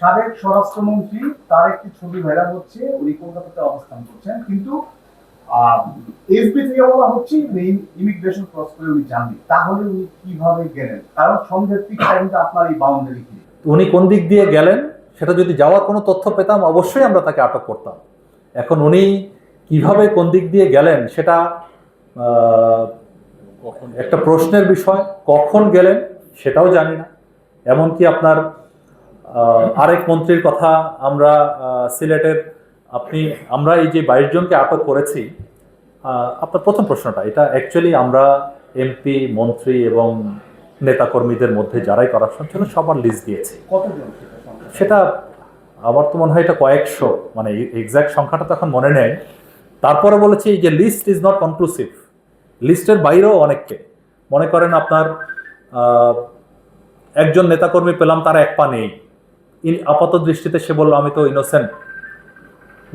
সাবেক স্বরাষ্ট্রমন্ত্রী তার একটি ছবি ভাইরাল হচ্ছে উনি কলকাতাতে অবস্থান করছেন। কিন্তু এসবি থেকে বলা হচ্ছে ইমিগ্রেশন ক্রস করে উনি যাননি। তাহলে উনি কীভাবে গেলেন? কারণ সন্ধ্যের টিকটা কিন্তু আপনার এই বাউন্ডারি কি। উনি কোন দিক দিয়ে গেলেন সেটা যদি যাওয়ার কোনো তথ্য পেতাম অবশ্যই আমরা তাকে আটক করতাম। এখন উনি কীভাবে কোন দিক দিয়ে গেলেন সেটা একটা প্রশ্নের বিষয় কখন গেলেন সেটাও জানি না। এমনকি আপনার আরেক মন্ত্রীর কথা আমরা সিলেটের আপনি আমরা এই যে বাইশ জনকে আটক করেছি আপনার প্রথম প্রশ্নটা এটা অ্যাকচুয়ালি আমরা এমপি মন্ত্রী এবং নেতাকর্মীদের মধ্যে যারাই করাপশন ছিল সবার লিস্ট দিয়েছি। সেটা আমার তো মনে হয় এটা কয়েকশো মানে এক্সাক্ট সংখ্যাটা তো এখন মনে নেই। তারপরে বলেছি যে লিস্ট ইজ নট কনক্লুসিভ লিস্টের বাইরেও অনেককে। মনে করেন আপনার একজন নেতাকর্মী পেলাম তার এক পা নেই। আপাত দৃষ্টিতে সে বলল, আমি তো ইনোসেন্ট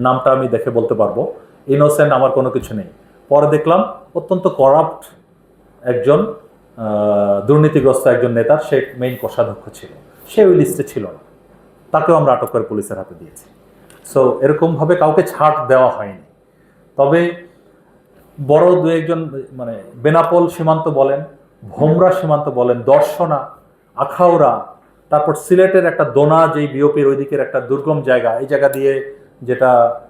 নামটা আমি দেখে বলতে পারব। ইনোসেন্ট আমার কোনো কিছু নেই। পরে দেখলাম, অত্যন্ত করাপ্ট একজন দুর্নীতিগ্রস্ত একজন নেতার সে মেইন কোষাধ্যক্ষ ছিল। সে ওই লিস্টে ছিল না। তাকেও আমরা আটক করে পুলিশের হাতে দিয়েছি। সো এরকমভাবে কাউকে ছাড় দেওয়া হয়নি। তবে বড় দু একজন মানে বেনাপোল সীমান্ত বলেন, ভোমরা সীমান্ত বলেন, দর্শনা, আখাউড়া তারপর সিলেটের একটা দোনা যেই বিওপির ওই দিকের একটা দুর্গম জায়গা এই জায়গা দিয়ে যেটা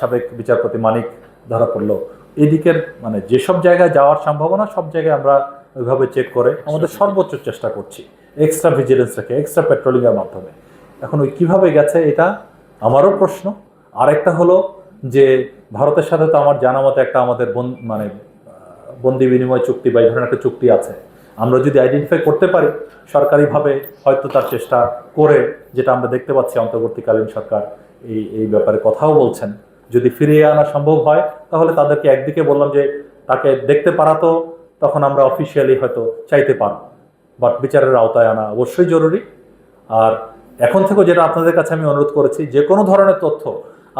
সাবেক বিচারপতি মানিক ধরা পড়ল। এই দিকের মানে যেসব জায়গায় যাওয়ার সম্ভাবনা সব জায়গায় আমরা ওইভাবে চেক করে আমাদের সর্বোচ্চ চেষ্টা করছি। এক্সট্রা ভিজিলেন্স রেখে এক্সট্রা পেট্রোলিংয়ের মাধ্যমে। এখন ওই কীভাবে গেছে এটা আমারও প্রশ্ন। আরেকটা হলো যে ভারতের সাথে তো আমার জানা মতে একটা আমাদের বন- মানে বন্দি বিনিময় চুক্তি বা এই ধরনের একটা চুক্তি আছে। আমরা যদি আইডেন্টিফাই করতে পারি, সরকারিভাবে হয়তো তার চেষ্টা করে, যেটা আমরা দেখতে পাচ্ছি অন্তর্বর্তীকালীন সরকার এই এই ব্যাপারে কথাও বলছেন। যদি ফিরিয়ে আনা সম্ভব হয়, তাহলে তাদেরকে একদিকে বললাম যে তাকে দেখতে পারা তো, তখন আমরা অফিসিয়ালি হয়তো চাইতে পারব। বাট বিচারের আওতায় আনা অবশ্যই জরুরি। আর এখন থেকেও যেটা আপনাদের কাছে আমি অনুরোধ করেছি, যে কোনো ধরনের তথ্য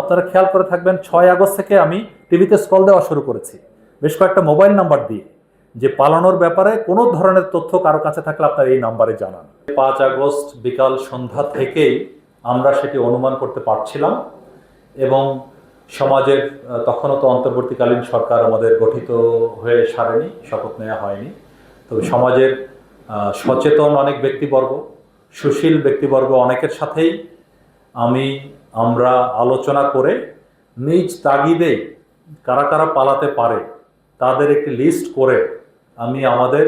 আপনারা খেয়াল করে থাকবেন, ছয় আগস্ট থেকে আমি টিভিতে স্কল দেওয়া শুরু করেছি। বেশ কয়েকটা মোবাইল নাম্বার দিয়ে। যে পালানোর ব্যাপারে কোনো ধরনের তথ্য কারও কাছে থাকলে আপনার এই নাম্বারে জানান। পাঁচ আগস্ট বিকাল সন্ধ্যা থেকেই আমরা সেটি অনুমান করতে পারছিলাম এবং সমাজের তখনও তো অন্তর্বর্তীকালীন সরকার আমাদের গঠিত হয়ে সারেনি, শপথ নেওয়া হয়নি। তবে সমাজের সচেতন অনেক ব্যক্তিবর্গ, সুশীল ব্যক্তিবর্গ অনেকের সাথেই আমি, আমরা আলোচনা করে নিজ তাগিদে কারা কারা পালাতে পারে তাদের একটি লিস্ট করে আমি আমাদের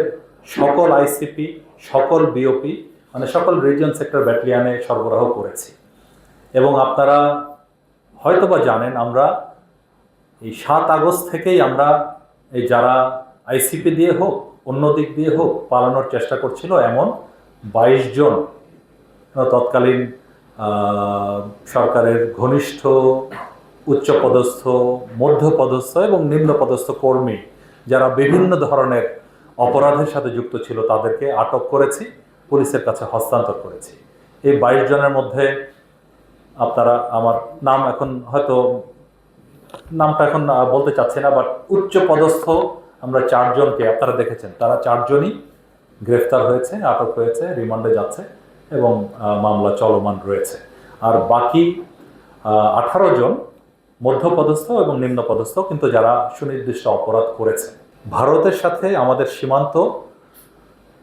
সকল আইসিপি সকল বিওপি মানে সকল রিজন সেক্টর ব্যাটালিয়ানে সরবরাহ করেছি। এবং আপনারা হয়তোবা জানেন, আমরা এই সাত আগস্ট থেকেই আমরা এই যারা আইসিপি দিয়ে হোক, অন্য দিক দিয়ে হোক পালানোর চেষ্টা করছিল এমন বাইশ জন। তৎকালীন সরকারের ঘনিষ্ঠ, উচ্চপদস্থ, মধ্যপদস্থ এবং নিম্নপদস্থ কর্মী, যারা বিভিন্ন ধরনের অপরাধের সাথে যুক্ত ছিল তাদেরকে আটক করেছি, পুলিশের কাছে হস্তান্তর করেছি। এই বাইশ জনের মধ্যে আপনারা আমার নাম এখন হয়তো, নামটা এখন বলতে চাচ্ছি না বাট উচ্চ পদস্থ আমরা চারজনকে, আপনারা দেখেছেন, তারা চারজনই গ্রেফতার হয়েছে, আটক হয়েছে, রিমান্ডে যাচ্ছে এবং মামলা চলমান রয়েছে। আর বাকি আঠারো জন মধ্যপদস্থ এবং নিম্নপদস্থ, কিন্তু যারা সুনির্দিষ্ট অপরাধ করেছে। ভারতের সাথে আমাদের সীমান্ত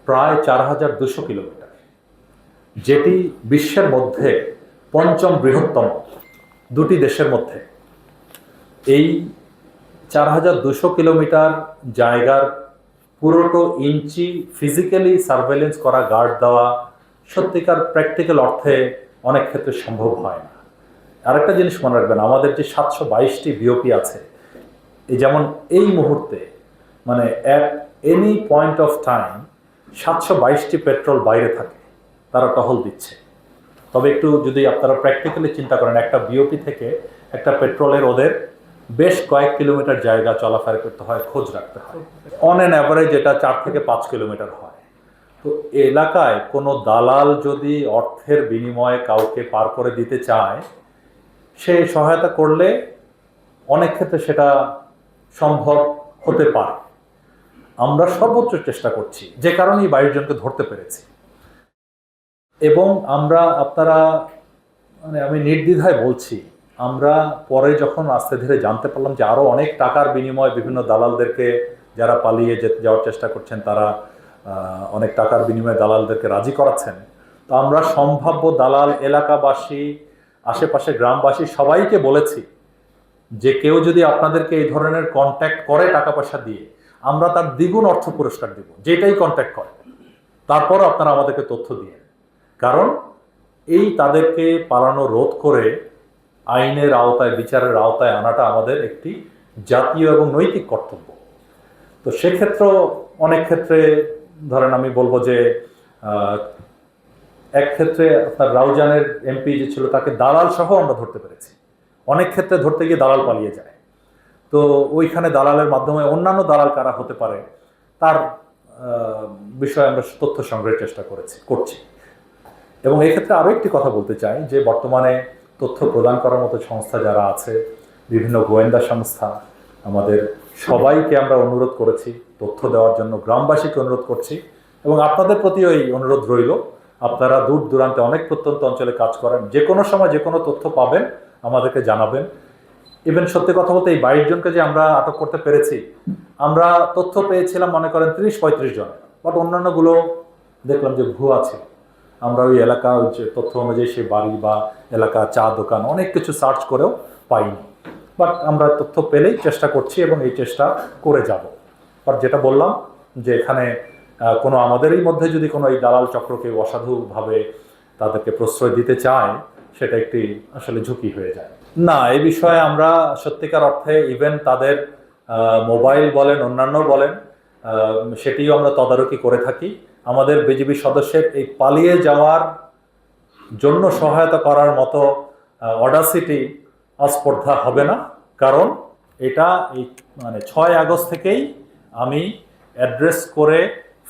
প্রায় চার হাজার দুশো কিলোমিটার, যেটি বিশ্বের মধ্যে পঞ্চম বৃহত্তম, দুটি দেশের মধ্যে। এই চার হাজার দুশো কিলোমিটার জায়গার পুরোটো ইঞ্চি ফিজিক্যালি সার্ভেলেন্স করা গার্ড দেওয়া সত্যিকার প্র্যাকটিক্যাল অর্থে অনেক ক্ষেত্রে সম্ভব হয় না। আরেকটা জিনিস মনে রাখবেন, আমাদের যে সাতশো বাইশটি বিওপি আছে, এই যেমন এই মুহূর্তে মানে at any point of time সাতশো বাইশটি পেট্রোল বাইরে থাকে, তারা টহল দিচ্ছে। তবে একটু যদি আপনারা প্র্যাকটিক্যালি চিন্তা করেন, একটা বিওপি থেকে একটা পেট্রোলের ওদের বেশ কয়েক কিলোমিটার জায়গা চলাফেরা করতে হয়, খোঁজ রাখতে হয়। অন অ্যান অ্যাভারেজ এটা চার থেকে পাঁচ কিলোমিটার হয়। তো এলাকায় কোনো দালাল যদি অর্থের বিনিময়ে কাউকে পার করে দিতে চায়, সে সহায়তা করলে অনেক ক্ষেত্রে সেটা সম্ভব হতে পারে। আমরা সর্বোচ্চ চেষ্টা করছি, যে কারণে এই বাইশ জনকে ধরতে পেরেছি। এবং আমরা আপনারা মানে আমি নির্দ্বিধায় বলছি, আমরা পরে যখন আস্তে ধীরে জানতে পারলাম যে আরও অনেক টাকার বিনিময়ে বিভিন্ন দালালদেরকে যারা পালিয়ে যেতে যাওয়ার চেষ্টা করছেন, তারা অনেক টাকার বিনিময়ে দালালদেরকে রাজি করাচ্ছেন, তো আমরা সম্ভাব্য দালাল এলাকাবাসী, আশেপাশে গ্রামবাসী সবাইকে বলেছি যে কেউ যদি আপনাদেরকে এই ধরনের কন্ট্যাক্ট করে টাকা পয়সা দিয়ে আমরা তার দ্বিগুণ অর্থ পুরস্কার দিব, যেটাই কন্ট্যাক্ট করে। তারপরও আপনারা আমাদেরকে তথ্য দিয়ে কারণ এই তাদেরকে পালানো, রোধ করে আইনের আওতায়, বিচারের আওতায় আনাটা আমাদের একটি জাতীয় এবং নৈতিক কর্তব্য। তো সেক্ষেত্রেও অনেক ক্ষেত্রে, ধরেন আমি বলব যে এক ক্ষেত্রে আপনার রাউজানের এমপি যে ছিল, তাকে দালাল সহ আমরা ধরতে পেরেছি। অনেক ক্ষেত্রে ধরতে গিয়ে দালাল পালিয়ে যায়। তো ওইখানে দালালের মাধ্যমে অন্যান্য দালাল কারা হতে পারে, তার বিষয়ে আমরা তথ্য সংগ্রহের চেষ্টা করেছি, করছি। এবং এক্ষেত্রে আরও একটি কথা বলতে চাই, যে বর্তমানে তথ্য প্রদান করার মতো সংস্থা যারা আছে, বিভিন্ন গোয়েন্দা সংস্থা, আমাদের সবাইকে আমরা অনুরোধ করেছি, তথ্য দেওয়ার জন্য গ্রামবাসীকে অনুরোধ করছি, এবং আপনাদের প্রতি ওই অনুরোধ রইল, আপনারা দূর দূরান্তে অনেক প্রত্যন্ত অঞ্চলে কাজ করেন যে কোনো সময় যে কোনো তথ্য পাবেন, আমাদেরকে জানাবেন ইভেন সত্যি কথা বলতে এই বাইশ জনকে যে আমরা আটক করতে পেরেছি, আমরা তথ্য পেয়েছিলাম, মনে করেন, ত্রিশ পঁয়ত্রিশ জন। বাট অন্যান্যগুলো দেখলাম যে ভুয়া ছিল আমরা ওই এলাকা, ওই যে তথ্য অনুযায়ী সেই বাড়ি বা এলাকা, চা দোকান, অনেক কিছু সার্চ করেও পাইনি। বাট আমরা তথ্য পেলেই চেষ্টা করছি এবং এই চেষ্টা করে যাব। বাট যেটা বললাম যে এখানে কোনো আমাদেরই মধ্যে যদি কোনো এই দালাল চক্রকে অসাধুভাবে তাদেরকে প্রশ্রয় দিতে চায়, সেটা একটি আসলে ঝুঁকি হয়ে যায়। না, এই বিষয়ে আমরা সত্যিকার অর্থে ইভেন তাদের মোবাইল বলেন, অন্যান্য বলেন সেটিও আমরা তদারকি করে থাকি। আমাদের বিজেপি সদস্যের এই পালিয়ে যাওয়ার জন্য সহায়তা করার মতো অডাসিটি আস্পর্ধা হবে না। কারণ এটা এই মানে ছয় আগস্ট থেকেই আমি অ্যাড্রেস করে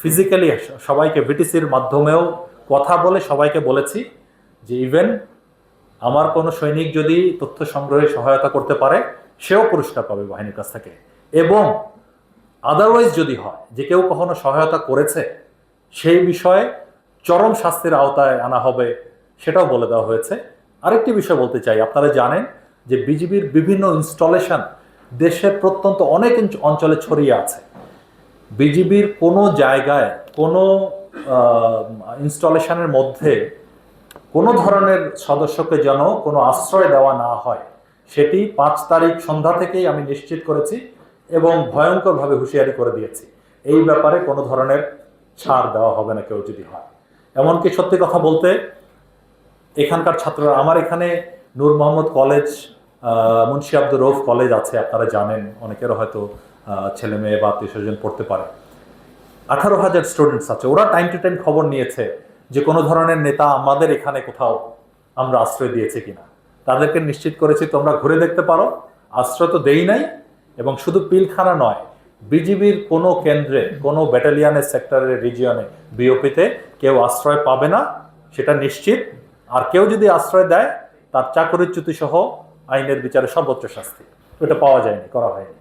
ফিজিক্যালি সবাইকে বিটিসির মাধ্যমেও কথা বলে সবাইকে বলেছি যে ইভেন আমার কোনো সৈনিক যদি তথ্য সংগ্রহে সহায়তা করতে পারে, সেও পুরস্কার পাবে বাহিনীর কাছ থেকে। এবং আদারওয়াইজ যদি হয়, যে কেউ কখনো সহায়তা করেছে, সেই বিষয়ে চরম শাস্তির আওতায় আনা হবে, সেটাও বলে দেওয়া হয়েছে। আরেকটি বিষয় বলতে চাই, আপনারা জানেন যে বিজিবির বিভিন্ন ইনস্টলেশন দেশের প্রত্যন্ত অনেক অঞ্চলে ছড়িয়ে আছে। বিজিবির কোনো জায়গায়, কোনো ইনস্টলেশনের মধ্যে কোনো ধরনের সদস্যকে যেন কোনো আশ্রয় দেওয়া না হয়, সেটি পাঁচ তারিখ সন্ধ্যা থেকেই আমি নিশ্চিত করেছি এবং ভয়ঙ্করভাবে হুঁশিয়ারি করে দিয়েছি। এই ব্যাপারে কোনো ধরনের ছাড় দেওয়া হবে না কেউ যদি হয়। এমনকি সত্যি কথা বলতে, এখানকার ছাত্ররা, আমার এখানে নূর মোহাম্মদ কলেজ মুন্সি আব্দুর রৌফ কলেজ আছে, আপনারা জানেন, অনেকেরও হয়তো ছেলে মেয়ে বা আত্মীয় স্বজন পড়তে পারে। আঠারো হাজার স্টুডেন্টস আছে, ওরা টাইম টু টাইম খবর নিয়েছে। যে কোনো ধরনের নেতা আমাদের এখানে কোথাও আমরা আশ্রয় দিয়েছে কিনা। তাদেরকে নিশ্চিত করেছি, তোমরা ঘুরে দেখতে পারো। আশ্রয় তো দেই নাই এবং শুধু পিলখানা নয়, বিজিবির কোনো কেন্দ্রে, কোনো ব্যাটালিয়ানের সেক্টরের রিজিয়নে বিওপিতে কেউ আশ্রয় পাবে না, সেটা নিশ্চিত। আর কেউ যদি আশ্রয় দেয়, তার চাকরিচ্যুতি সহ আইনের বিচারে সর্বোচ্চ শাস্তি। ওটা পাওয়া যায়নি, করা হয়নি।